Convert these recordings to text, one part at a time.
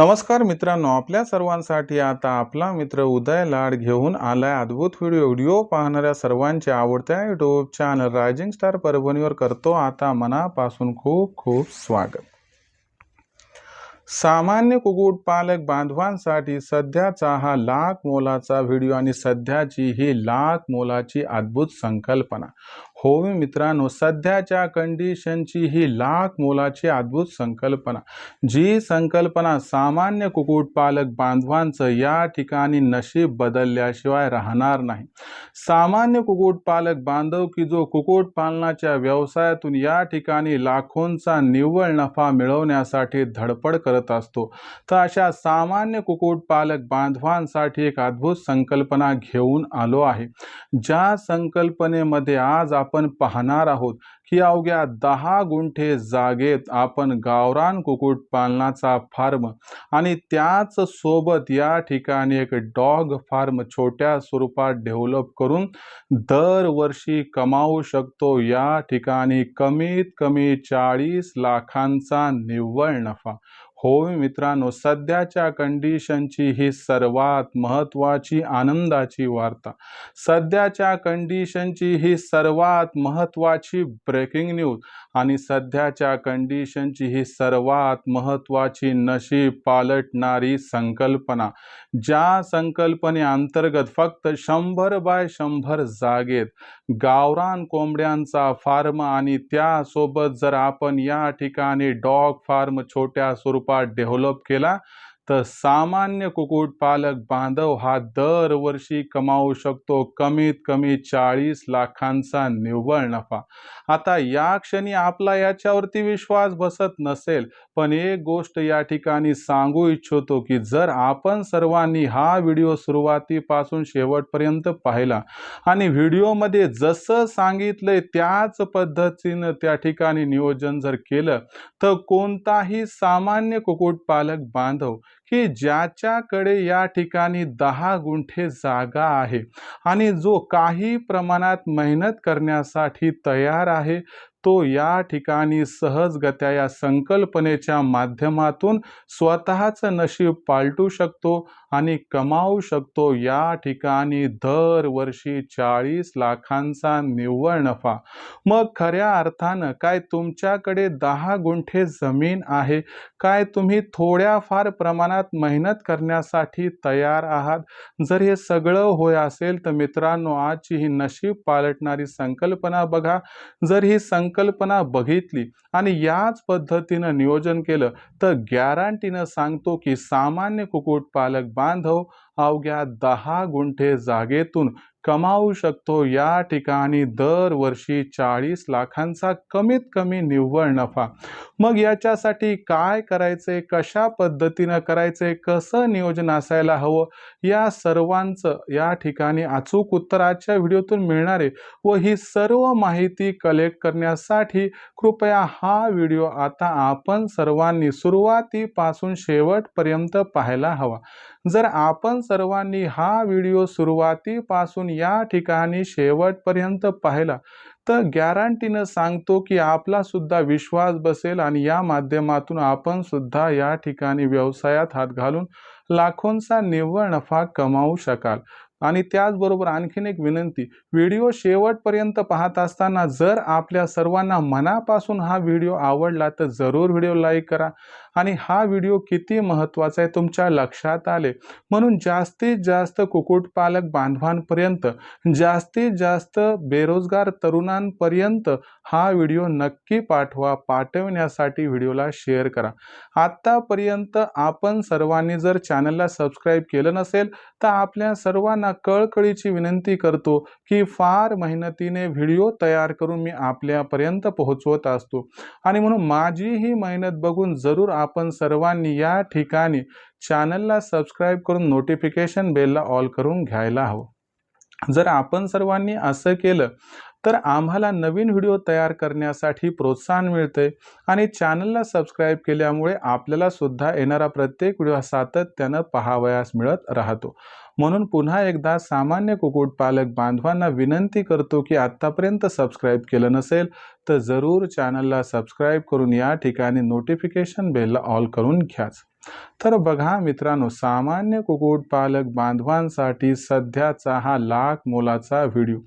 नमस्कार मित्रांनो आपल्या सर्वांसाठी आता आपला मित्र उदय लाड घेऊन आलाय अद्भुत व्हिडिओ व्हिडिओ पाहणाऱ्या सर्वांच्या आवडत्या युट्यूब चॅनल रायझिंग स्टार परभणीवर करतो आता मनापासून खूप खूप स्वागत. सामान्य कुक्कुटपालक बांधवांसाठी सध्याचा हा लाख मोलाचा व्हिडिओ आणि सध्याची ही लाख मोलाची अद्भुत संकल्पना. हो मी मित्रांनो सध्याच्या कंडिशनची ही लाख मोलाची अद्भुत संकल्पना. जी संकल्पना सामान्य कुक्कुटपालक बांधवांचं या ठिकाणी नशीब बदलल्याशिवाय राहणार नाही. सामान्य कुक्कुटपालक बांधव की जो कुक्कुटपालनाच्या व्यवसायातून या ठिकाणी लाखोंचा निव्वळ नफा मिळवण्यासाठी धडपड करत असतो तर अशा सामान्य कुक्कुटपालक बांधवांसाठी एक अद्भुत संकल्पना घेऊन आलो आहे. ज्या संकल्पनेमध्ये आज आपण आपण पाहणार आहोत की अवघ्या दहा गुंठे जागेत आपण गावरान कुक्कुटपालनाचा फार्म आणि त्याच सोबत या ठिकाणी एक डॉग फार्म छोट्या स्वरूपात डेव्हलप करून दरवर्षी कमावू शकतो. या ठिकाणी कमीत कमी चाळीस लाखांचा निव्वळ नफा. होय मित्रांनो सध्याच्या कंडिशनची ही सर्वात महत्त्वाची आनंदाची वार्ता. सध्याच्या कंडिशनची ही सर्वात महत्त्वाची ब्रेकिंग न्यूज आणि सध्याच्या कंडिशनची ही सर्वात महत्त्वाची नशीब पालटणारी संकल्पना. ज्या संकल्पनेअंतर्गत फक्त शंभर बाय शंभर जागेत गावरान कोंबड्यांचा फार्म आणि त्यासोबत जर आपण या ठिकाणी डॉग फार्म छोट्या स्वरूपात डेव्हलप केला तर सामान्य कुक्कुटपालक बांधव हा दरवर्षी कमावू शकतो कमीत कमी चाळीस लाखांचा निव्वळ नफा. आता या क्षणी आपला याच्यावरती विश्वास बसत नसेल पण एक गोष्ट या ठिकाणी सांगू इच्छितो की जर आपण सर्वांनी हा व्हिडिओ सुरुवातीपासून शेवटपर्यंत पाहिला आणि व्हिडिओमध्ये जसं सांगितलंय त्याच पद्धतीनं त्या ठिकाणी नियोजन जर केलं तर कोणताही सामान्य कुक्कुटपालक बांधव की ज्याच्याकडे या ठिकाणी दहा गुंठे जागा आहे आणि जो काही प्रमाणात मेहनत करण्यासाठी तयार आहे तो या ठिकाणी सहजगत्या या संकल्पनेच्या माध्यमातून स्वतःचं नशीब पालटू शकतो आणि कमावू शकतो. या ठिकाणी दरवर्षी चाळीस लाखांचा निव्वळ नफा. मग खऱ्या अर्थानं काय तुमच्याकडे दहा गुंठे जमीन आहे? काय तुम्ही थोड्याफार प्रमाणात मेहनत करण्यासाठी तयार आहात? जर हे सगळं होय असेल तर मित्रांनो आजची ही नशीब पालटणारी संकल्पना बघा. जर ही संकल्पना बघितली आणि याच पद्धतीनं नियोजन केलं तर गॅरंटीनं सांगतो की सामान्य कुक्कुटपालक बांधव अवघ्या दहा गुंठे जागेतून कमावू शकतो. या ठिकाणी दरवर्षी चाळीस लाखांचा कमीत कमी निव्वळ नफा. मग याच्यासाठी काय करायचे? कशा पद्धतीनं करायचे? कसं नियोजन असायला हवं? या सर्वांचं या ठिकाणी अचूक उत्तर आजच्या व्हिडिओतून मिळणारे व ही सर्व माहिती कलेक्ट करण्यासाठी कृपया हा व्हिडिओ आता आपण सर्वांनी सुरुवातीपासून शेवटपर्यंत पाहायला हवा. जर आपण सर्वांनी हा व्हिडिओ सुरुवातीपासून या ठिकाणी शेवटपर्यंत पाहिला तर गॅरंटीनं सांगतो की आपला सुद्धा विश्वास बसेल आणि या माध्यमातून आपण सुद्धा या ठिकाणी व्यवसायात हात घालून लाखोंचा निव्वळ नफा कमावू शकाल. आणि त्याचबरोबर आणखीन एक विनंती व्हिडिओ शेवटपर्यंत पाहत असताना जर आपल्या सर्वांना मनापासून हा व्हिडिओ आवडला तर जरूर व्हिडिओ लाईक करा. आणि हा व्हिडिओ किती महत्त्वाचा आहे तुमच्या लक्षात आले? म्हणून जास्तीत जास्त कुक्कुटपालक बांधवांपर्यंत जास्तीत जास्त बेरोजगार तरुणांपर्यंत हा व्हिडिओ नक्की पाठवा पाठवण्यासाठी व्हिडिओला शेअर करा. आत्तापर्यंत आपण सर्वांनी जर चॅनलला सबस्क्राईब केलं नसेल तर आपल्या सर्वांना कळकळीची विनंती करतो की फार मेहनतीने व्हिडिओ तयार करून मी आपल्यापर्यंत पोहोचवत असतो. आणि म्हणून माझी ही मेहनत बघून जरूर आपण सर्वांनी या ठिकाणी चॅनलला सबस्क्राईब करून नोटिफिकेशन बेलला ऑल करून घ्यायला हवं. जर आपण सर्वांनी असं केलं तर आम्हाला नवीन व्हिडिओ तयार करण्यासाठी प्रोत्साहन मिळते आणि चॅनलला सबस्क्राईब केल्यामुळे आपल्याला सुद्धा येणारा प्रत्येक व्हिडिओ सातत्यानं पाहावयास मिळत राहतो. म्हणून पुन्हा एकदा सामान्य कुक्कुटपालक बांधवांना विनंती करतो की आत्तापर्यंत सबस्क्राईब केलं नसेल तर जरूर चॅनलला सबस्क्राईब करून या ठिकाणी नोटिफिकेशन बेलला ऑल करून घ्याच. तर बघा मित्रांनो सामान्य कुक्कुटपालक बांधवांसाठी सध्याचा हा लाख मोलाचा व्हिडिओ.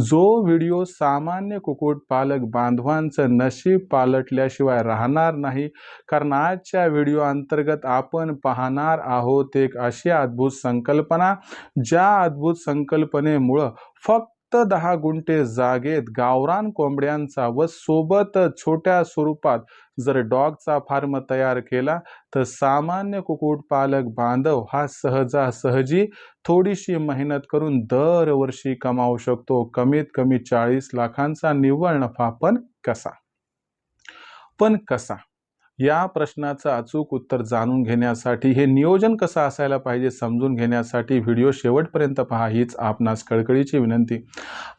जो व्हिडिओ सामान्य कुक्कुटपालक बांधवांचं नशीब पालटल्याशिवाय राहणार नाही कारण आजच्या व्हिडिओ अंतर्गत आपण पाहणार आहोत एक अशी अद्भुत संकल्पना ज्या अद्भुत संकल्पनेमुळं फक्त दहा गुंठे जागेत गावरान कोंबड्यांचा व सोबत छोट्या स्वरूपात जर डॉगचा फार्म तयार केला तर सामान्य कुक्कुटपालक बांधव हा सहजासहजी थोडीशी मेहनत करून दरवर्षी कमावू शकतो. कमीत कमी चाळीस लाखांचा निव्वळ नफा पण कसा? पण कसा? या प्रश्नाचं अचूक उत्तर जाणून घेण्यासाठी हे नियोजन कसं असायला पाहिजे समजून घेण्यासाठी व्हिडिओ शेवटपर्यंत पहा हीच आपणास कळकळीची विनंती.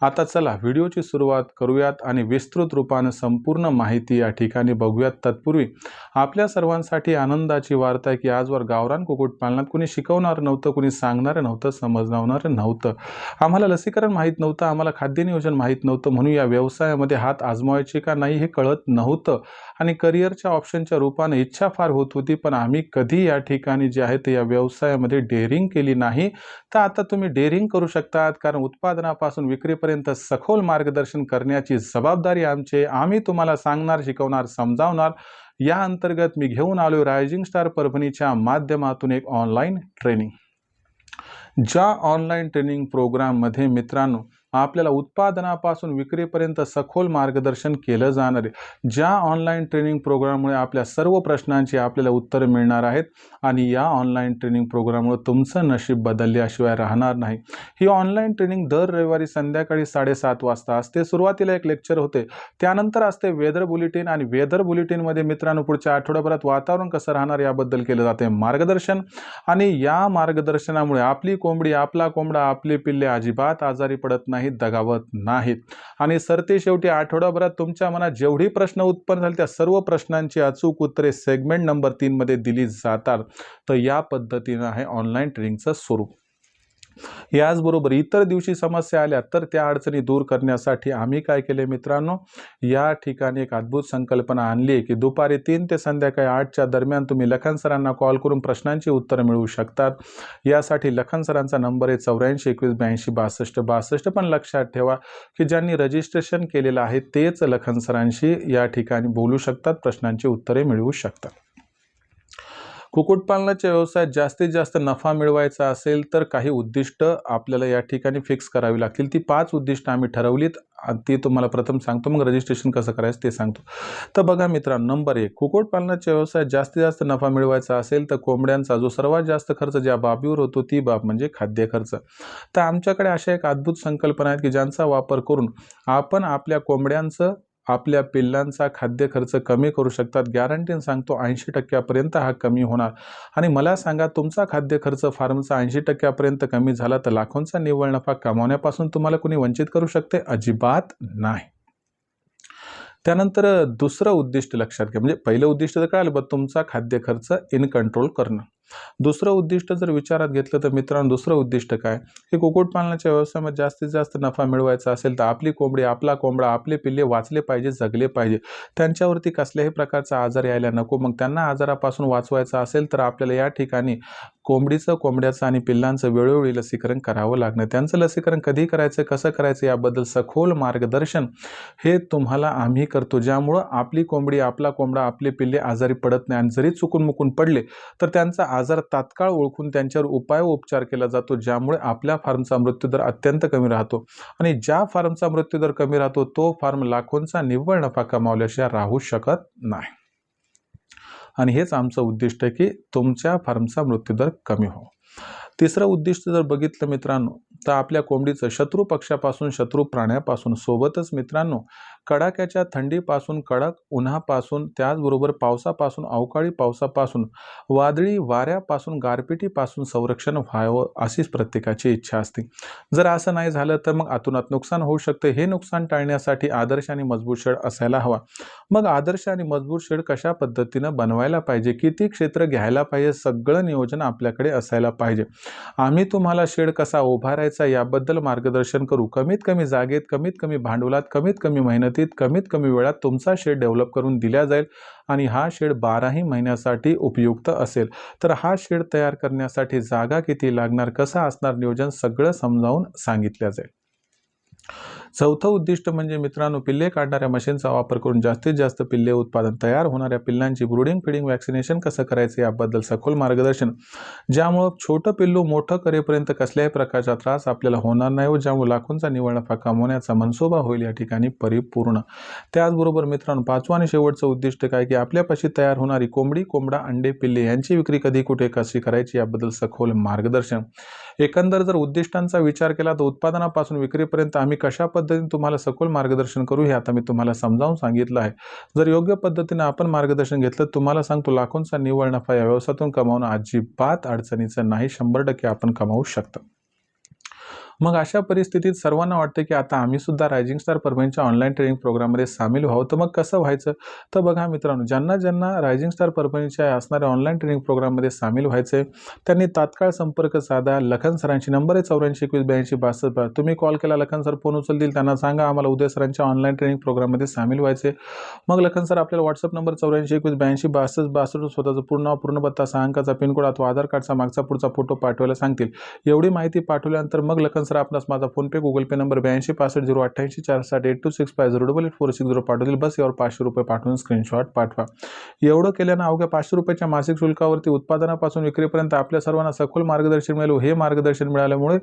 आता चला व्हिडिओची सुरुवात करूयात आणि विस्तृत रूपानं संपूर्ण माहिती या ठिकाणी बघूयात. तत्पूर्वी आपल्या सर्वांसाठी आनंदाची वार्ता आहे की आजवर गावरान कुक्कुटपालनात कुणी शिकवणारं नव्हतं कुणी सांगणारं नव्हतं समजवणारं नव्हतं. आम्हाला लसीकरण माहीत नव्हतं आम्हाला खाद्य नियोजन माहीत नव्हतं म्हणून या व्यवसायामध्ये हात आजमावायचे का नाही हे कळत नव्हतं. आणि करिअरच्या ऑप्शन ऑप्शनच्या रूपाने इच्छा फार होत होती पण आम्ही कधी या ठिकाणी जे आहे ते या व्यवसायामध्ये डेअरिंग केली नाही. तर आता तुम्ही डेअरिंग करू शकतात कारण उत्पादनापासून विक्रीपर्यंत सखोल मार्गदर्शन करण्याची जबाबदारी आमचे आम्ही तुम्हाला सांगणार शिकवणार समजावणार. या अंतर्गत मी घेऊन आलो रायझिंग स्टार परभणीच्या माध्यमातून एक ऑनलाईन ट्रेनिंग ज्या ऑनलाईन ट्रेनिंग प्रोग्राममध्ये मित्रांनो आपल्याला उत्पादनापासून विक्रीपर्यंत सखोल मार्गदर्शन केलं जाणार आहे. ज्या ऑनलाईन ट्रेनिंग प्रोग्राममुळे आपल्या सर्व प्रश्नांची आपल्याला उत्तरं मिळणार आहेत आणि या ऑनलाईन ट्रेनिंग प्रोग्राममुळे तुमचं नशीब बदलल्याशिवाय राहणार नाही. ही ऑनलाईन ट्रेनिंग दर रविवारी संध्याकाळी साडेसात वाजता असते. सुरुवातीला एक लेक्चर होते. त्यानंतर असते वेदर बुलेटिन आणि वेदर बुलेटिनमध्ये मित्रांनो पुढच्या आठवड्याभरात वातावरण कसं राहणार याबद्दल केलं जाते मार्गदर्शन. आणि या मार्गदर्शनामुळे आपली कोंबडी आपला कोंबडा आपले पिल्ले अजिबात आजारी पडत नाही. नाहीत दगावत नाहीत. आणि सरते शेवटी आठवड्याभरात तुमच्या मनात जेवढी प्रश्न उत्पन्न झाले त्या सर्व प्रश्नांची अचूक उत्तरे सेगमेंट नंबर तीनमध्ये दिली जातात. तर या पद्धतीनं आहे ऑनलाईन ट्रेनिंगचं स्वरूप. याचबरोबर इतर दिवशी समस्या आल्या तर त्या अडचणी दूर करण्यासाठी आम्ही काय केले मित्रांनो? या ठिकाणी एक अद्भुत संकल्पना आणली आहे की दुपारी तीन ते संध्याकाळी आठच्या दरम्यान तुम्ही लखन सरांना कॉल करून प्रश्नांची उत्तरं मिळवू शकतात. यासाठी लखन सरांचा नंबर आहे चौऱ्याऐंशी एकवीस ब्याऐंशी बासष्ट बासष्ट. पण लक्षात ठेवा की ज्यांनी रजिस्ट्रेशन केलेलं आहे तेच लखन सरांशी या ठिकाणी बोलू शकतात प्रश्नांची उत्तरे मिळवू शकतात. कुक्कुटपालनाच्या व्यवसायात जास्तीत जास्त नफा मिळवायचा असेल तर काही उद्दिष्ट आपल्याला या ठिकाणी फिक्स करावी लागतील. ती पाच उद्दिष्ट आम्ही ठरवलीत. ती तुम्हाला प्रथम सांगतो. मग रजिस्ट्रेशन कसं करायचं ते सांगतो. तर बघा मित्रांनो नंबर एक. कुक्कुटपालनाच्या व्यवसायात जास्तीत जास्त नफा मिळवायचा असेल तर कोंबड्यांचा जो सर्वात जास्त खर्च ज्या बाबीवर होतो ती बाब म्हणजे खाद्य खर्च. तर आमच्याकडे अशा एक अद्भुत संकल्पना आहेत की ज्यांचा वापर करून आपण आपल्या कोंबड्यांचं आपल्या पिल्लांचा खाद्य खर्च कमी करू शकतात. गॅरंटीन सांगतो ऐंशी टक्क्यापर्यंत हा कमी होणार. आणि मला सांगा तुमचा खाद्य खर्च फार्मचा ऐंशी टक्क्यापर्यंत कमी झाला तर लाखोंचा निव्वळ नफा कमावण्यापासून तुम्हाला कोणी वंचित करू शकते? अजिबात नाही. त्यानंतर दुसरं उद्दिष्ट लक्षात घ्या. म्हणजे पहिलं उद्दिष्ट तर कळालं बघ तुमचा खाद्य खर्च इन कंट्रोल करणं. दुसरं उद्दिष्ट जर विचारात घेतलं तर मित्रांनो दुसरं उद्दिष्ट काय? की कुक्कुटपालनाच्या व्यवसायामध्ये जास्तीत जास्त नफा मिळवायचा असेल तर आपली कोंबडी आपला कोंबडा आपले पिल्ले वाचले पाहिजे जगले पाहिजे. त्यांच्यावरती कसल्याही प्रकारचा आजार यायला नको. मग त्यांना आजारापासून वाचवायचं असेल तर आपल्याला या ठिकाणी कोंबडीचं कोंबड्याचं आणि पिल्लांचं वेळोवेळी लसीकरण करावं लागणं त्यांचं लसीकरण कधी करायचं कसं करायचं याबद्दल सखोल मार्गदर्शन हे तुम्हाला आम्ही करतो. ज्यामुळं आपली कोंबडी आपला कोंबडा आपले पिल्ले आजारी पडत नाही आणि जरी चुकून मुकून पडले तर त्यांचा आजार तात्काळ ओळखून त्यांच्यावर उपाय उपचार केला जातो ज्यामुळे आपल्या फार्मचा मृत्यूदर अत्यंत कमी राहतो. आणि ज्या फार्मचा मृत्यूदर कमी राहतो तो फार्म लाखोंचा निव्वळ नफा कमावल्याशिवाय राहू शकत नाही. आणि हेच आमचं उद्दिष्ट आहे की तुमच्या फार्मचा मृत्यूदर कमी हो. तिसरं उद्दिष्ट जर बघितलं मित्रांनो तर आपल्या कोंबडीचं शत्रू पक्षापासून शत्रू प्राण्यापासून सोबतच मित्रांनो कडाक्याच्या थंडीपासून कडक उन्हापासून त्याचबरोबर पावसापासून अवकाळी पावसापासून वादळी वाऱ्यापासून गारपिटीपासून संरक्षण व्हावं अशीच प्रत्येकाची इच्छा असते. जर असं नाही झालं तर मग आतुनात नुकसान होऊ शकते. हे नुकसान टाळण्यासाठी आदर्श आणि मजबूत शेड असायला हवा. मग आदर्श आणि मजबूत शेड कशा पद्धतीनं बनवायला पाहिजे? किती क्षेत्र घ्यायला पाहिजे? सगळं नियोजन आपल्याकडे असायला पाहिजे. आम्ही तुम्हाला शेड कसा उभारायचा याबद्दल मार्गदर्शन करू. कमीत कमी जागेत कमीत कमी भांडवलात कमीत कमी मेहनत पद्धतीत कमीत कमी वेळात तुमचा शेड डेव्हलप करून दिला जाईल आणि हा शेड बाराही महिन्यासाठी उपयुक्त असेल. तर हा शेड तयार करण्यासाठी जागा किती लागणार कसा असणार नियोजन सगळं समजावून सांगितलं जाईल. चौथं उद्दिष्ट म्हणजे मित्रांनो पिल्ले काढणाऱ्या मशीनचा वापर करून जास्तीत जास्त पिल्ले उत्पादन तयार होणाऱ्या पिल्लांची ब्रुडिंग फिडिंग वॅक्सिनेशन कसं करायचं याबद्दल सखोल मार्गदर्शन. ज्यामुळं छोटं पिल्लू मोठं करेपर्यंत कसल्याही प्रकारचा त्रास आपल्याला होणार नाही व ज्यामुळे लाखोंचा निव्वळ नफा कमवण्याचा मनसोबा होईल या ठिकाणी परिपूर्ण. त्याचबरोबर मित्रांनो पाचवं आणि शेवटचं उद्दिष्ट काय की आपल्यापाशी तयार होणारी कोंबडी कोंबडा अंडे पिल्ले यांची विक्री कधी कुठे कशी करायची याबद्दल सखोल मार्गदर्शन. एकंदर जर उद्दिष्टांचा विचार केला तर उत्पादनापासून विक्रीपर्यंत आम्ही कशा पद्धतीने तुम्हाला सखोल मार्गदर्शन करू हे आता मी तुम्हाला समजावून सांगितलं आहे. जर योग्य पद्धतीने आपण मार्गदर्शन घेतलं तुम्हाला सांगतो लाखोंचा निव्वळ नफा या व्यवसायातून कमावणं अजिबात अडचणीचं नाही. शंभर टक्के आपण कमावू शकतो. मग अशा परिस्थितीत सर्वांना वाटतं की आता आम्ही सुद्धा रायझिंग स्टार परभणीच्या ऑनलाईन ट्रेनिंग प्रोग्राममध्ये सामील व्हावं. तर मग कसं व्हायचं? तर बघा मित्रांनो ज्यांना ज्यांना रायझिंग स्टार परभणीच्या असणाऱ्या ऑनलाईन ट्रेनिंग प्रोग्राममध्ये सामील व्हायचं आहे त्यांनी तात्काळ संपर्क साधा. लखन सरांची नंबर आहे चौऱ्याऐंशी एकवीस ब्याऐंशी बासष्ट. बा तुम्ही कॉल केला लखन सर फोन उचलतील त्यांना सांगा आम्हाला उदय सरांच्या ऑनलाईन ट्रेनिंग प्रोग्राममध्ये सामील व्हायचे मग लखन सर आपल्याला व्हॉट्सअप नंबर चौऱ्याऐंशी एकवीस ब्याऐंशी बासष्ट बासष्ट स्वतःचं पूर्ण पूर्ण पत्ता सहा अंकाचा पिनकोड अथवा आधार कार्डचा मागचा पुढचा फोटो पाठवायला सांगतील. एवढी माहिती पाठवल्यानंतर मग लखन सर आपणास माझा फोनपे गुगल पे नंबर ब्याऐंशी पासष्ट झिरो अठ्ठ्याऐंशी चार साठ eight two six five zero double eight four six zero पाठवतील बस यावर पाचशे रुपये पाठवून स्क्रीनशॉट पाठवा. एवढं केल्यानं अवघ्या पाचशे रुपयाच्या मासिक शुल्कावरती उत्पादनापासून विक्रीपर्यंत आपल्या सर्वांना सखोल मार्गदर्शन मिळेल. हे मार्गदर्शन मिळाल्यामुळे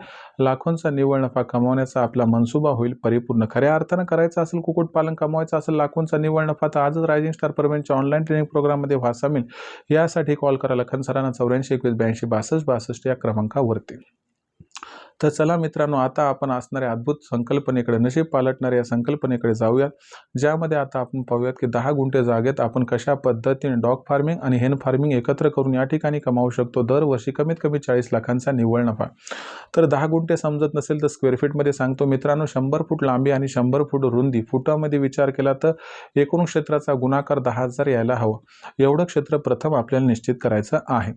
लाखोंचा निव्वळ नफा कमावण्याचा आपला मनसुबा होईल परिपूर्ण. खऱ्या अर्थानं करायचं असेल कुक्कुटपालन कमवायचं असेल लाखोंचा निव्वळ नफा तर आजच रायझिंग स्टार परमेंटच्या ऑनलाईन ट्रेनिंग प्रोग्राममध्ये व्हा सामील यासाठी कॉल करा लखन सरांना चौऱ्याऐंशी एकवीस ब्याऐंशी बासष्ट बासष्ट या क्रमांकावरती. तर चला मित्रांनो आता आपण असणाऱ्या अद्भुत संकल्पनेकडे नशीब पालटणाऱ्या या संकल्पनेकडे जाऊयात ज्यामध्ये आता आपण पाहूयात की दहा गुंठे जागेत आपण कशा पद्धतीने डॉग फार्मिंग आणि हेन फार्मिंग एकत्र करून या ठिकाणी कमावू शकतो? दरवर्षी कमीत कमी चाळीस लाखांचा निव्वळ नफा. तर दहा गुंठे समजत नसेल तर स्क्वेअर फीटमध्ये सांगतो मित्रांनो शंभर फूट लांबी आणि शंभर फूट रुंदी. फुटामध्ये विचार केला तर एकूण क्षेत्राचा गुणाकार दहा हजार यायला हवं. एवढं क्षेत्र प्रथम आपल्याला निश्चित करायचं आहे.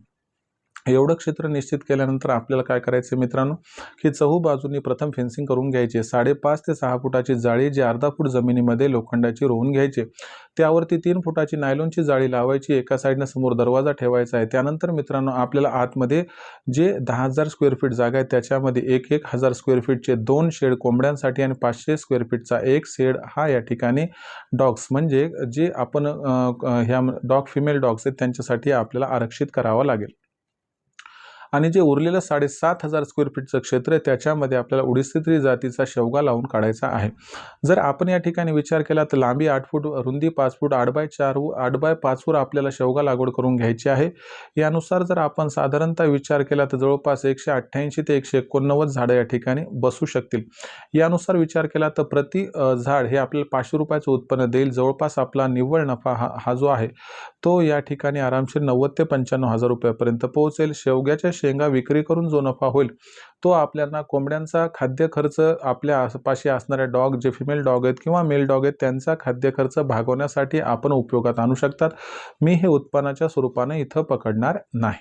एवढं क्षेत्र निश्चित केल्यानंतर आपल्याला काय करायचं मित्रांनो? की चहू बाजूनी प्रथम फेन्सिंग करून घ्यायचे. साडेपाच ते सहा फुटाची जाळी जी अर्धा फूट जमिनीमध्ये लोखंडाची रोवून घ्यायची. त्यावरती तीन फुटाची नायलॉनची जाळी लावायची. एका साईडनं समोर दरवाजा ठेवायचा आहे. त्यानंतर मित्रांनो आपल्याला आतमध्ये जे दहा हजार स्क्वेअर फीट जागा आहे त्याच्यामध्ये एक एक हजार स्क्वेअर फीटचे दोन शेड कोंबड्यांसाठी आणि पाचशे स्क्वेअर फीटचा एक शेड हा या ठिकाणी डॉग्स म्हणजे जे आपण ह्या डॉग फिमेल डॉग्स आहेत त्यांच्यासाठी आपल्याला आरक्षित करावा लागेल. आणि जे उरलेलं साडेसात हजार स्क्वेअर फीटचं क्षेत्र आहे त्याच्यामध्ये आपल्याला उडीस्त्री जातीचा शेवगा लावून काढायचा आहे. जर आपण या ठिकाणी विचार केला तर लांबी आठ फूट रुंदी पाच फूट आठ बाय चार आठ बाय पाचवर आपल्याला शेवगा लागवड करून घ्यायची आहे. यानुसार जर आपण साधारणतः विचार केला तर जवळपास एकशे अठ्ठ्याऐंशी ते एकशे एकोणनव्वद झाडं या ठिकाणी बसू शकतील. यानुसार विचार केला तर प्रति झाड हे आपल्याला पाचशे रुपयाचं उत्पन्न देईल. जवळपास आपला निव्वळ नफा हा हा जो आहे तो या ठिकाणी आरामशीर नव्वद ते पंच्याण्णव हजार रुपयापर्यंत पोहोचेल. शेवग्याच्या शेंगा विक्री करून जो नफा होईल तो आपल्याला कोंबड्यांचा खाद्य खर्च आपल्या आसपाशी असणाऱ्या डॉग जे फिमेल डॉग आहेत किंवा मेल डॉग आहेत त्यांचा खाद्य खर्च भागवण्यासाठी आपण उपयोगात आणू शकतात. मी हे उत्पन्नाच्या स्वरूपाने इथं पकडणार नाही.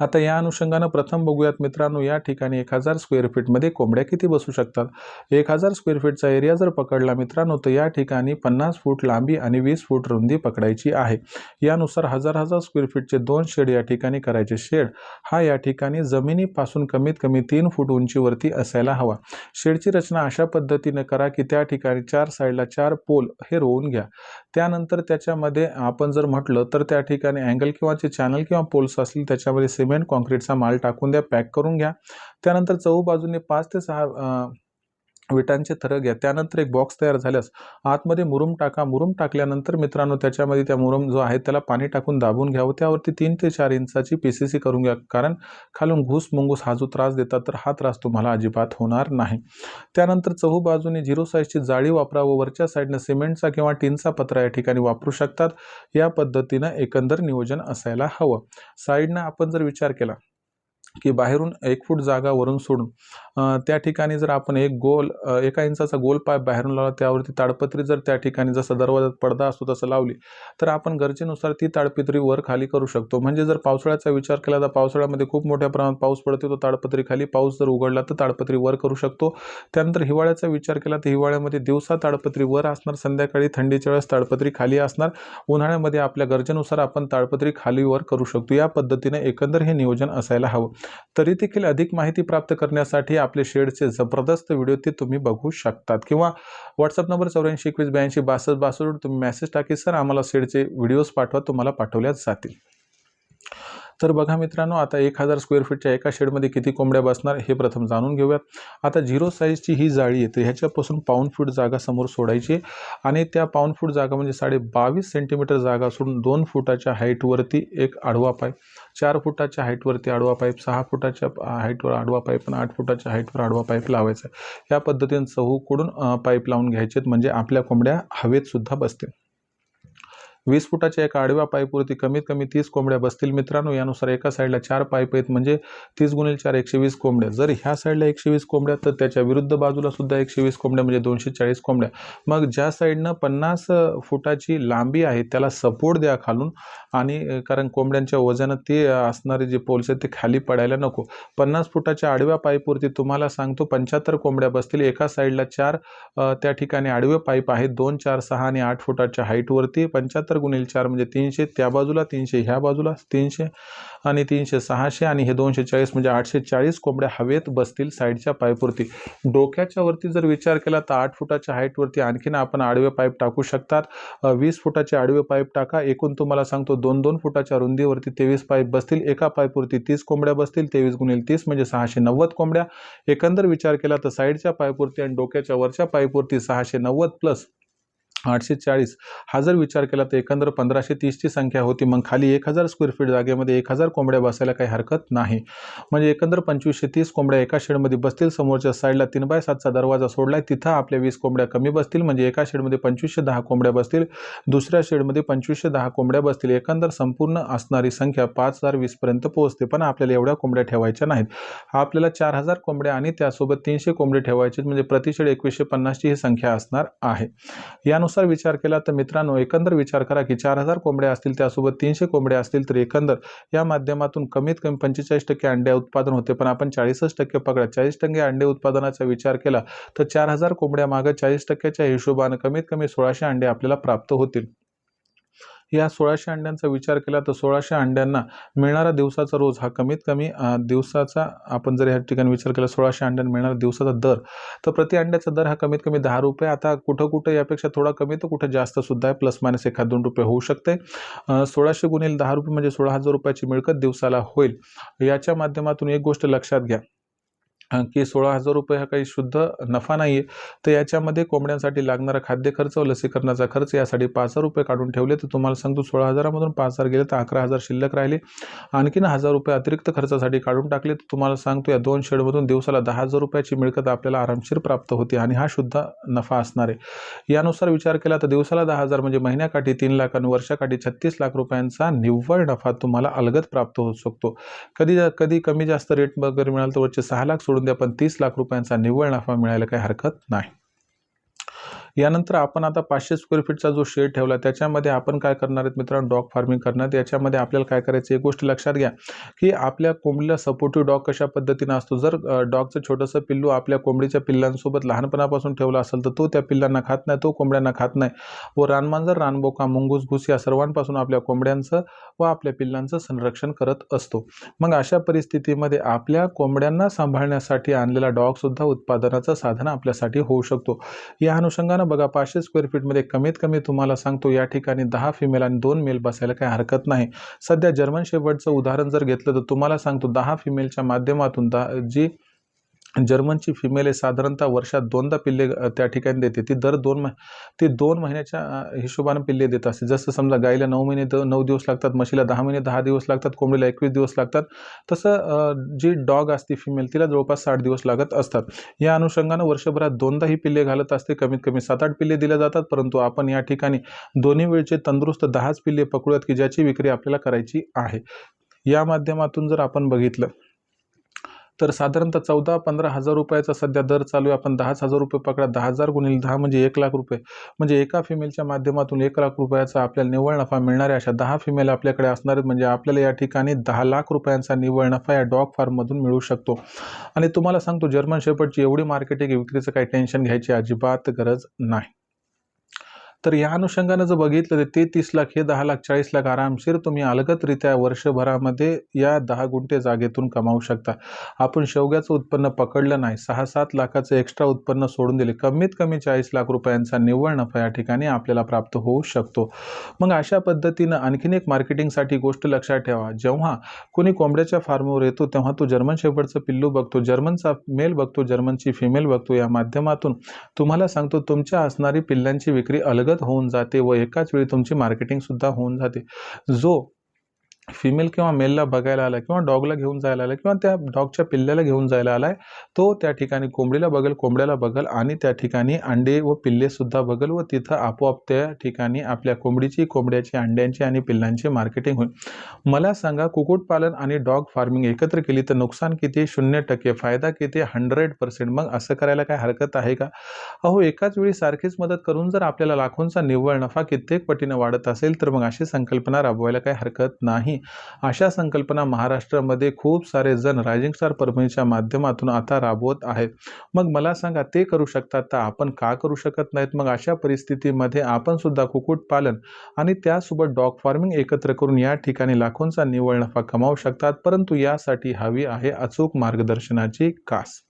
आता या अनुषंगानं प्रथम बघूयात मित्रांनो या ठिकाणी एक हजार स्क्वेअर फीटमध्ये कोंबड्या किती बसू शकतात? एक हजार स्क्वेअर फीटचा एरिया जर पकडला मित्रांनो तर या ठिकाणी पन्नास फूट लांबी आणि वीस फूट रुंदी पकडायची आहे. यानुसार हजार हजार स्क्वेअर फीटचे दोन शेड या ठिकाणी करायचे शेड हा या ठिकाणी जमिनीपासून कमीत कमी तीन फूट उंचीवरती असायला हवा. शेडची रचना अशा पद्धतीने करा की त्या ठिकाणी चार साईडला चार पोल हे रोवून घ्या. त्यानंतर त्याच्यामध्ये आपण जर म्हटलं तर त्या ठिकाणी अँगल किंवा जे चॅनल किंवा पोल्स असतील त्याच्यामध्ये सिमेंट कॉन्क्रीटचा माल टाकून द्या पॅक करून घ्या. त्यानंतर चौ बाजूने पाच ते सहा विटांचे थरग घ्या. त्यानंतर एक बॉक्स तयार झाल्यास आतमध्ये मुरुम टाका. मुरुम टाकल्यानंतर मित्रांनो त्याच्यामध्ये त्या मुरुम जो आहे त्याला पाणी टाकून दाबून घ्यावं. त्यावरती तीन ते चार इंचाची पी सी सी करून घ्या. कारण खालून घुस मुंगूस हा जो त्रास देतात तर हा त्रास तुम्हाला अजिबात होणार नाही. त्यानंतर चहू बाजूने झिरो साईजची जाळी वापरा व वरच्या साईडनं सिमेंटचा किंवा टीनचा पत्रा या ठिकाणी वापरू शकतात. या पद्धतीनं एकंदर नियोजन असायला हवं. साईडनं आपण जर विचार केला की बाहेरून एक फूट जागा वरून सोडून त्या ठिकाणी जर आपण एक गोल एका इंचाचा गोल पाईप बाहेरून लावला त्यावरती ताडपत्री जर त्या ठिकाणी जसं दरवाजात पडदा असतो तसं लावली तर आपण गरजेनुसार ती ताडपत्री वर खाली करू शकतो. म्हणजे जर पावसाळ्याचा विचार केला तर पावसाळ्यामध्ये खूप मोठ्या प्रमाणात पाऊस पडतो तो ताडपत्री खाली पाऊस जर उघडला तर ताडपत्री वर करू शकतो. त्यानंतर हिवाळ्याचा विचार केला तर हिवाळ्यामध्ये दिवसा ताडपत्री वर असणार संध्याकाळी थंडीच्या वेळेस ताडपत्री खाली असणार. उन्हाळ्यामध्ये आपल्या गरजेनुसार आपण ताडपत्री खाली वर करू शकतो. या पद्धतीने एकंदर हे नियोजन असायला हवं. तरी देखील अधिक माहिती प्राप्त करण्यासाठी आपले शेडचे जबरदस्त व्हिडिओ ते तुम्ही बघू शकतात. किंवा व्हॉट्सअप नंबर चौऱ्याऐंशी एकवीस ब्याऐंशी बासष्ट बासष्ट तुम्ही मेसेज टाकी सर आम्हाला शेडचे व्हिडिओज पाठवा तुम्हाला पाठवल्या जातील. तर बघा मित्रांनो आता एक हजार स्क्वेअर फीटच्या एका शेडमध्ये किती कोंबड्या बसणार हे प्रथम जाणून घेऊयात. आता झिरो साईजची ही जाळी येते. ह्याच्यापासून पाऊन फूट जागा समोर सोडायची आणि त्या पाऊन फूट जागा म्हणजे साडे बावीस सेंटीमीटर जागा सोडून दोन फुटाच्या हाईटवरती एक आडवा पाय. चार फुटाच्या हाईटवरती आडवा पाईप सहा फुटाच्या हाईटवर आडवा पाईप आणि आठ फुटाच्या हाईटवर आडवा पाईप लावायचा. या पद्धतीनं चहूकडून पाईप लावून घ्यायचे म्हणजे आपल्या कोंबड्या हवेत सुद्धा बसतील. वीस फुटाच्या एका आडव्या पाईपवरती कमीत कमी तीस कोंबड्या बसतील. मित्रांनो यानुसार एका साईडला चार पाईप आहेत म्हणजे तीस गुणिले चार एकशे वीस कोंबड्या. जर ह्या साईडला एकशे वीस कोंबड्या तर त्याच्या विरुद्ध बाजूला सुद्धा एकशे वीस कोंबड्या म्हणजे दोनशे चाळीस कोंबड्या. मग ज्या साईडनं पन्नास फुटाची लांबी आहे त्याला सपोर्ट द्या खालून. आणि कारण कोंबड्यांच्या वजनात ते असणारे जे पोल्स आहेत ते खाली पडायला नको. पन्नास फुटाच्या आडव्या पाईपवरती तुम्हाला सांगतो पंच्याहत्तर कोंबड्या बसतील. एका साईडला चार त्या ठिकाणी आडवे पाईप आहेत दोन चार सहा आणि आठ फुटाच्या हाईटवरती. पंच्याहत्तर गुणिले चार म्हणजे तीनशे त्या बाजूला तीनशे ह्या बाजूला तीनशे आणि तीनशे सहाशे आणि हे दोनशे चाळीस म्हणजे आठशे चाळीस कोंबड्या हवेत बसतील साईडच्या पाईपवरती डोक्याच्या वरती जर विचार केला तर आठ फुटाच्या हाईटवरती आणखीन आपण आडवे पाईप टाकू शकतात. वीस फुटाचे आडवे पाईप टाका. एकूण तुम्हाला सांगतो दोन दोन फुटाच्या रुंदीवरती तेवीस पाईप बसतील. एका पाईपवरती तीस कोंबड्या बसतील. तेवीस गुणिले तीस म्हणजे सहाशे नव्वद कोंबड्या. एकंदर विचार केला तर साईडच्या पाईपवरती आणि डोक्याच्या वरच्या पाईपवरती सहाशे नव्वद प्लस आठशे चाळीस. हा जर विचार केला तर एकंदर पंधराशे तीसची संख्या होती मग खाली एक हजार स्क्वेअर फीट जागेमध्ये एक हजार कोंबड्या बसायला काही हरकत नाही. म्हणजे एकंदर पंचवीसशे तीस कोंबड्या एका शेडमध्ये बसतील समोरच्या साईडला तीन बाय सातचा दरवाजा सोडलाय तिथं आपल्या वीस कोंबड्या कमी बसतील म्हणजे एका शेडमध्ये पंचवीसशे दहा कोंबड्या बसतील दुसऱ्या शेडमध्ये पंचवीसशे दहा कोंबड्या बसतील. एकंदर संपूर्ण असणारी संख्या पाच हजार वीसपर्यंत पोहोचते पण आपल्याला एवढ्या कोंबड्या ठेवायच्या नाहीत. आपल्याला चार हजार कोंबड्या आणि त्यासोबत तीनशे कोंबडे ठेवायचे म्हणजे प्रतिशेड एकवीसशे पन्नासची ही संख्या असणार आहे. यानुसार विचार केला तर मित्रांनो एकंदर विचार करा की चार हजार कोंबड्या असतील त्यासोबत तीनशे कोंबड्या असतील तर एकंदर या माध्यमातून कमीत कमी पंचेचाळीस टक्के अंडे उत्पादन होते. पण आपण चाळीसच टक्के पकडा. चाळीस टक्के अंडे उत्पादनाचा विचार केला तर चार हजार कोंबड्या मागं चाळीस टक्क्याच्या हिशोबानं कमीत कमी सोळाशे अंडे आपल्याला प्राप्त होतील. या सोळाशे अंड्यांचा विचार केला तर सोळाशे अंड्यांना मिळणारा दिवसाचा रोज हा कमीत कमी दिवसाचा आपण जर या ठिकाणी विचार केला सोळाशे अंड्यांना मिळणारा दिवसाचा दर. तर प्रति अंड्याचा दर हा कमीत कमी दहा रुपये. आता कुठं कुठं यापेक्षा थोडा कमी तर कुठं जास्त सुद्धा आहे. प्लस मायनस एखाद दोन रुपये होऊ शकते. सोळाशे गुणिले दहा रुपये म्हणजे सोळा हजार रुपयाची मिळकत दिवसाला होईल. याच्या माध्यमातून एक गोष्ट लक्षात घ्या. की सोळा हजार रुपये हा काही शुद्ध नफा नाही आहे तर याच्यामध्ये कोंबड्यांसाठी लागणारा खाद्य खर्च व लसीकरणाचा खर्च यासाठी पाच हजार रुपये काढून ठेवले. तर तुम्हाला सांगतो सोळा हजारामधून पाच हजार गेले तर अकरा हजार शिल्लक राहिले. आणखीन हजार रुपये अतिरिक्त खर्चासाठी काढून टाकले. तर तुम्हाला सांगतो या दोन शेडमधून दिवसाला दहा हजार रुपयाची मिळकत आपल्याला आरामशीर प्राप्त होते आणि हा शुद्ध नफा असणार आहे. यानुसार विचार केला तर दिवसाला दहा हजार म्हणजे महिन्याकाठी तीन लाख आणि वर्षाकाठी छत्तीस लाख रुपयांचा निव्वळ नफा तुम्हाला अलगत प्राप्त होऊ शकतो. कधी कधी कमी जास्त रेट वगैरे मिळाल तर वरचे सहा लाख सोडून द्या पण तीस लाख रुपयांचा निव्वळ नफा मिळायला काही हरकत नाही. यानंतर आपण आता पाचशे स्क्वेअर फीटचा जो शेड ठेवला त्याच्यामध्ये आपण काय करणार आहेत मित्रांनो? डॉग फार्मिंग करणार. याच्यामध्ये आपल्याला काय करायचं एक गोष्ट लक्षात घ्या की आपल्या कोंबडीला सपोर्टिव्ह डॉग कशा पद्धतीनं असतो? जर डॉगचं छोटंसं पिल्लू आपल्या कोंबडीच्या पिल्लांसोबत लहानपणापासून ठेवला असेल तर तो त्या पिल्लांना खात नाही तो कोंबड्यांना खात नाही. व रानमांजर रानबोका मुंगूस घुस या सर्वांपासून आपल्या कोंबड्यांचं व आपल्या पिल्लांचं संरक्षण करत असतो. मग अशा परिस्थितीमध्ये आपल्या कोंबड्यांना सांभाळण्यासाठी आणलेला डॉगसुद्धा उत्पादनाचं साधन आपल्यासाठी होऊ शकतो. या अनुषंगानं बघा पाचशे स्क्वेअर फीटमध्ये कमीत कमी तुम्हाला सांगतो या ठिकाणी दहा फिमेल आणि दोन मेल बसायला काही हरकत नाही. सध्या जर्मन शेवटचं उदाहरण जर घेतलं तर तुम्हाला सांगतो दहा फिमेलच्या माध्यमातून दहा जी जर्मनची फिमेल आहे साधारणतः वर्षात दोनदा पिल्ले त्या ठिकाणी देते. ती दर दोन मह ती दोन महिन्याच्या हिशोबानं पिल्ले देत असते. जसं समजा गाईला नऊ महिने द नऊ दिवस लागतात म्हशीला दहा महिने दहा दिवस लागतात कोंबडीला एकवीस दिवस लागतात तसं जी डॉग असते फिमेल तिला जवळपास साठ दिवस लागत असतात. या अनुषंगानं वर्षभरात दोनदा ही पिल्ले घालत असते कमीत कमी सात आठ पिल्ले दिल्या जातात परंतु आपण या ठिकाणी दोन्ही वेळचे तंदुरुस्त दहाच पिल्ले पकडूयात की ज्याची विक्री आपल्याला करायची आहे. या माध्यमातून जर आपण बघितलं तर साधारणतः चौदा पंधरा हजार रुपयाचा सध्या दर चालू आहे. आपण दहाच हजार रुपये पकडा दहा हजार गुणिले दहा म्हणजे एक लाख रुपये. म्हणजे एका फिमेलच्या माध्यमातून एक लाख रुपयाचा आपल्याला निव्वळ नफा मिळणार आहे. अशा दहा फिमेल आपल्याकडे असणार आहेत. म्हणजे आपल्याला या ठिकाणी दहा लाख रुपयांचा निव्वळ नफा या डॉग फार्ममधून मिळू शकतो. आणि तुम्हाला सांगतो जर्मन शेपर्डची एवढी मार्केटिंग विक्रीचं काही टेन्शन घ्यायची अजिबात गरज नाही. तर या अनुषंगानं जर बघितलं तर ते तीस लाख हे दहा लाख चाळीस लाख आरामशीर तुम्ही अलगतरित्या वर्षभरामध्ये या दहा गुंठे जागेतून कमावू शकता. आपण शेवग्याचं उत्पन्न पकडलं नाही सहा सात लाखाचं एक्स्ट्रा उत्पन्न सोडून दिले. कमीत कमी चाळीस लाख रुपयांचा निव्वळ नफा या ठिकाणी आपल्याला प्राप्त होऊ शकतो. मग अशा पद्धतीनं आणखीन एक मार्केटिंगसाठी गोष्ट लक्षात ठेवा. जेव्हा कोणी कोंबड्याच्या फार्मवर येतो तेव्हा तो जर्मन शेपर्डचं पिल्लू बघतो जर्मनचा मेल बघतो जर्मनची फिमेल बघतो. या माध्यमातून तुम्हाला सांगतो तुमच्या असणारी पिल्लांची विक्री अलग अलगत होऊन जाते व एकाच वेळी तुमची मार्केटिंग सुद्धा होऊन जाते. जो फिमेल किंवा मेलला बघायला आला किंवा डॉगला घेऊन जायला आला किंवा त्या डॉगच्या पिल्ल्याला घेऊन जायला आलाय तो त्या ठिकाणी कोंबडीला बघेल कोंबड्याला बघेल आणि त्या ठिकाणी अंडे व पिल्ले सुद्धा बघेल व तिथं आपोआप त्या ठिकाणी आपल्या कोंबडीची कोंबड्याची अंड्यांची आणि पिल्लांची मार्केटिंग होईल. मला सांगा कुक्कुटपालन आणि डॉग फार्मिंग एकत्र केली तर नुकसान किती? शून्य टक्के. फायदा किती? हंड्रेड पर्सेंट मग असं करायला काय हरकत आहे का? अहो एकाच वेळी सारखीच मदत करून जर आपल्याला लाखोंचा निव्वळ नफा कित्येक पटीनं वाढत असेल तर मग अशी संकल्पना राबवायला काही हरकत नाही. अशा संकल्पना महाराष्ट्रामध्ये खूप सारे जण रायझिंग स्टार परभणीच्या माध्यमातून आता राबवत आहेत. मग मला सांगा ते करू शकतात तर आपण का करू शकत नाहीत? मग अशा परिस्थितीमध्ये आपण सुद्धा कुक्कुटपालन आणि त्यासोबत डॉग फार्मिंग एकत्र करून या ठिकाणी लाखोंचा निव्वळ नफा कमावू शकतात परंतु यासाठी हवी आहे अचूक मार्गदर्शनाची कास.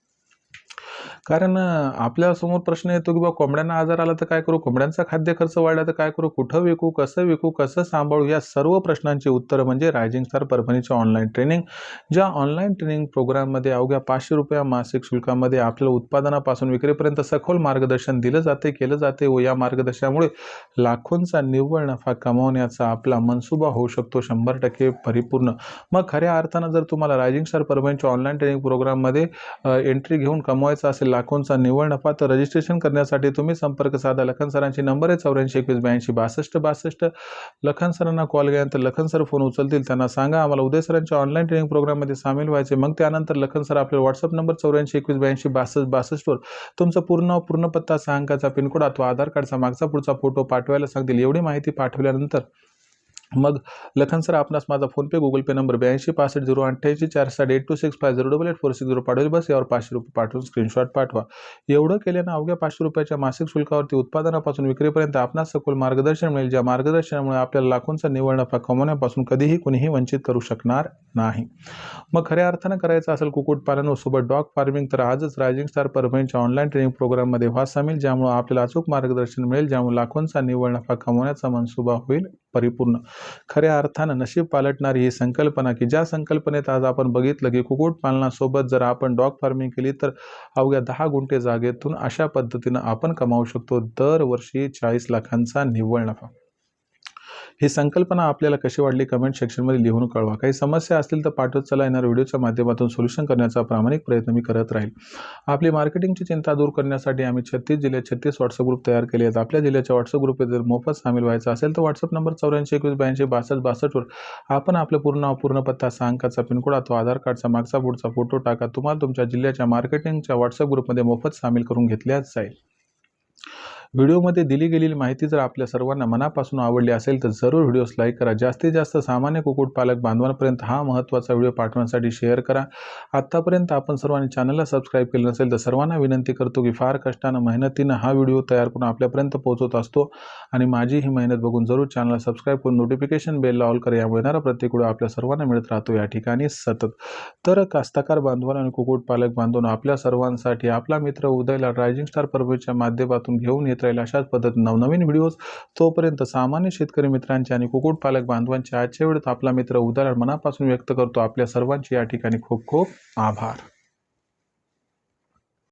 कारण आपल्यासमोर प्रश्न येतो की बा कोंबड्यांना आजार आला तर काय करू? कोंबड्यांचा खाद्य खर्च वाढला तर काय करू? कुठं विकू? कसं विकू? कसं सांभाळू? या सर्व प्रश्नांची उत्तरं म्हणजे रायझिंग स्टार परभणीच्या ऑनलाईन ट्रेनिंग. ज्या ऑनलाईन ट्रेनिंग प्रोग्राममध्ये अवघ्या पाचशे रुपया मासिक शुल्कामध्ये आपल्या उत्पादनापासून विक्रीपर्यंत सखोल मार्गदर्शन दिलं जाते केलं जाते व या मार्गदर्शनामुळे लाखोंचा निव्वळ नफा कमावण्याचा आपला मनसुबा होऊ शकतो शंभर टक्के परिपूर्ण. मग खऱ्या अर्थानं जर तुम्हाला रायझिंग स्टार परभणीच्या ऑनलाईन ट्रेनिंग प्रोग्राममध्ये एंट्री घेऊन कमवायचं असेल लाखोंचा निव्वळ नफा तर रजिस्ट्रेशन करण्यासाठी तुम्ही संपर्क साधा. लखन सरांची नंबर आहे चौऱ्याऐंशी एकवीस ब्याऐंशी बासष्ट बासष्ट. लखन सरांना कॉल केल्यानंतर लखन सर फोन उचलतील. त्यांना सांगा आम्हाला उदय सरांच्या ऑनलाईन ट्रेनिंग प्रोग्राममध्ये सामील व्हायचे मग त्यानंतर लखन सर आपल्या व्हॉट्सअप नंबर चौऱ्याऐंशी एकवीस ब्याऐंशी बासष्ट बासष्टवर तुमचा पूर्ण पूर्ण पत्ता सहा अंकाचा पिनकोड अथवा आधार कार्डचा मागचा पुढचा फोटो पाठवायला सांगतील. एवढी माहिती पाठवल्यानंतर मग लखन सर आपणास माझा फोनपे गुगल पे नंबर ब्याऐंशी पासष्ट झिरो अठ्ठ्याऐंशी चार साठ eight two six five zero double eight four six zero पाठवेल बस यावर पाचशे रुपये पाठवून स्क्रीनशॉट पाठवा. एवढं केल्यानं अवघ्या पाचशे रुपयाच्या मासिक शुल्कावरती उत्पादनापासून विक्रीपर्यंत आपणास सखोल मार्गदर्शन मिळेल ज्या मार्गदर्शनामुळे आपल्याला लाखोंचा निवड नफा कमवण्यापासून कधीही कुणीही वंचित करू शकणार नाही. मग खऱ्या अर्थानं करायचं असेल कुक्कुटपालन व सोबत डॉग फार्मिंग तर आजच रायझिंग स्टार परभणीच्या ऑनलाईन ट्रेनिंग प्रोग्राममध्ये व्हा सामील ज्यामुळे आपल्याला अचूक मार्गदर्शन मिळेल ज्यामुळे लाखोंचा निवड नफा कमवण्याचा मनसुबा होईल. परिपूर्ण. खऱ्या अर्थानं नशीब पालटणारी ही संकल्पना की ज्या संकल्पनेत आज आपण बघितलं की कुक्कुटपालनासोबत जर आपण डॉग फार्मिंग केली तर अवघ्या दहा गुंठे जागेतून अशा पद्धतीनं आपण कमावू शकतो. दरवर्षी चाळीस लाखांचा निव्वळ नफा. ही संकल्पना आपल्याला कशी वाटली कमेंट सेक्शनमध्ये लिहून कळवा. काही समस्या असतील तर पाठवत चला. येणार व्हिडिओच्या माध्यमातून सोल्युशन करण्याचा प्रामाणिक प्रयत्न मी करत राहील. आपली मार्केटिंगची चिंता दूर करण्यासाठी आम्ही छत्तीस जिल्ह्यात छत्तीस व्हॉट्सअप ग्रुप तयार केले आहेत. आपल्या जिल्ह्याच्या व्हॉट्सअप ग्रुपमध्ये जर मोफत सामील व्हायचं असेल तर व्हॉट्सअप नंबर चौऱ्याऐंशी एकवीस ब्याऐंशी बासष्ट बासष्टवर आपण आपलं पूर्ण पूर्ण पत्ता सहा अंकाचा पिनकोड अथवा आधार कार्डचा मागचा पुढचा फोटो टाका. तुम्हाला तुमच्या जिल्ह्याच्या मार्केटिंगच्या व्हॉट्सअप ग्रुपमध्ये मोफत सामील करून घेतल्याच जाईल. व्हिडिओमध्ये दिली गेलेली माहिती जर आपल्या सर्वांना मनापासून आवडली असेल तर जरूर व्हिडिओस लाईक करा. जास्तीत जास्त सामान्य कुक्कुटपालक बांधवांपर्यंत हा महत्त्वाचा व्हिडिओ पाठवण्यासाठी शेअर करा. आत्तापर्यंत आपण सर्वांनी चॅनलला सबस्क्राईब केलं नसेल तर सर्वांना विनंती करतो की फार कष्टानं मेहनतीनं हा व्हिडिओ तयार करून आपल्यापर्यंत पोहोचवत असतो. आणि माझी ही मेहनत बघून जरूर चॅनलला सबस्क्राईब करून नोटिफिकेशन बेलला ऑल करा. यामुळे येणारा प्रत्येक व्हिडिओ आपल्या सर्वांना मिळत राहतो. या ठिकाणी सतत. तर कास्तकार बांधवांना आणि कुक्कुटपालक बांधवांना आपल्या सर्वांसाठी आपला मित्र उदयला रायझिंग स्टार परभणीच्या माध्यमातून घेऊन येत राहील अशाच पद्धतीने नवनवीन व्हिडिओज तोपर्यंत सामान्य शेतकरी मित्रांचे आणि कुक्कुटपालक बांधवांचे आजच्या वेळेत आपला मित्र उदाहरण मनापासून व्यक्त करतो. आपल्या सर्वांचे या ठिकाणी खूप खूप आभार.